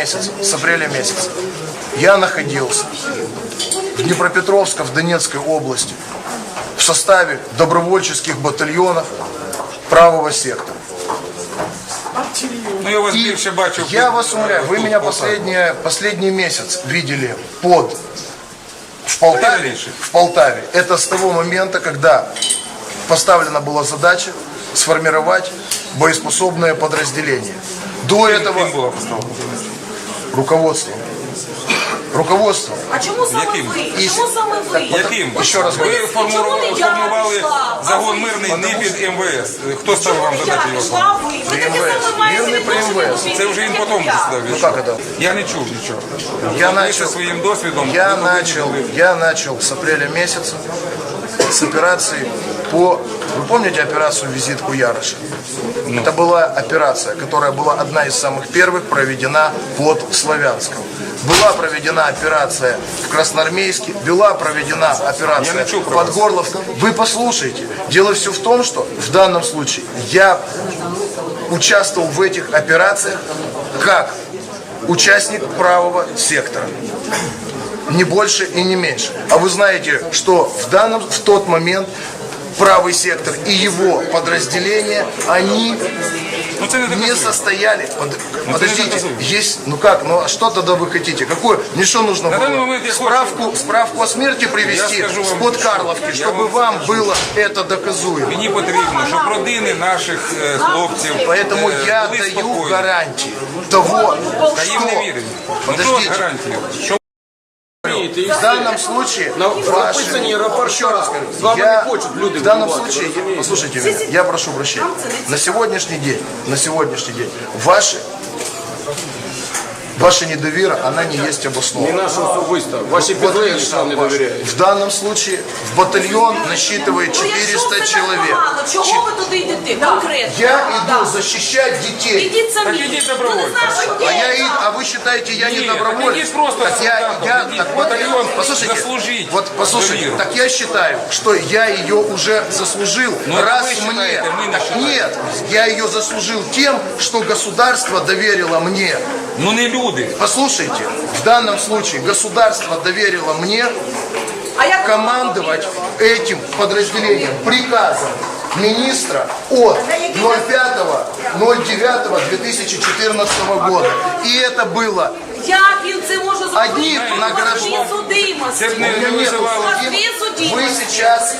месяца, с апреля месяца, я находился в Днепропетровском, в Донецкой области в составе добровольческих батальонов правого сектора. Ну я вас И більше бачив. я вас умоляю, вы меня отак. последнее, последний месяц видели под в Полтаве, в Полтаве. Это с того момента, когда поставлена была задача сформировать боеспособное подразделение. До этого була поставлена? руководство. Руководство. А чому саме Яким? ви? І- Чому саме ви? Яким? Ще раз ви говорю. формували, Чому не я формували пішла, а загон ви? мирний не під МВС. Хто став Чому вам не я задати його? пішла, а ви? Ви таке МВС. саме маєте Він не при відношення МВС. до війни, Це вже він як потім я. сказав. Ну как это? Я не чув нічого. Я Ви начал, зі своїм досвідом. я ви повинні начал, були- я начал с апреля месяца с операции по... Вы помните операцию «Визит Куярыша»? Это была операция, которая была одна из самых первых проведена под Славянском. Была проведена операция в Красноармейске, была проведена операция под. Горловском. Вы послушайте. Дело все в том, что в данном случае я участвовал в этих операциях как участник правого сектора Не больше и не меньше. А вы знаете, что в, данном, в тот момент правый сектор и его подразделения, они Ну це не не доказує. состояли. Под- не подождите, доказуемо. есть, ну как, ну а что тогда вы хотите? Какое, мне что нужно На было? данный момент я справку, справку о смерти привести Я скажу вам, с-под Карловки, я чтобы вам вам было это доказуемо. Мені потрібно, щоб родини наших е, хлопців Поэтому е, я були даю спокійні. гарантии того, Та їм не что віримо. Ну що Подождите. гарантії? Що в данном случае На ваши- прописані аеропорта. Еще раз говорю, З вами я не хочуть люди в данном воювати, случае, розумієте? послушайте меня, я прошу прощения. На сегодняшний день, на сегодняшний день, ваши, ваша недовера, она не есть Не обоснована. наша особиста. Ваші Вот підлеглі лично нам не ваш. довіряють. В данном случае в батальон насчитывает Ну, якщо 400 все так человек. погано, Чого ви туди йдете конкретно? Я Да. иду защищать детей. Ідіть самі. Так ідіть добровольцем. Ну, не знаю, що А, я, є, и- так. а вы считаете, я не Нет, доброволец? так идите просто так я, я, так вот, послушайте, заслужить вот послушайте, доверие. так я считаю, что я ее уже заслужил, Ну, это раз вы мне, считаете, мы не нет, я ее заслужил тем, что государство доверило мне. ну не люди. Послушайте, в данном случае государство доверило мне А командовать этим подразделением приказом министра от 05.09.2014 года. И это было Як він це може зробити? Одні У вас награждені. дві судимості. Це б не, У меня не нету визивало. вас судим. две судимости. Вы сейчас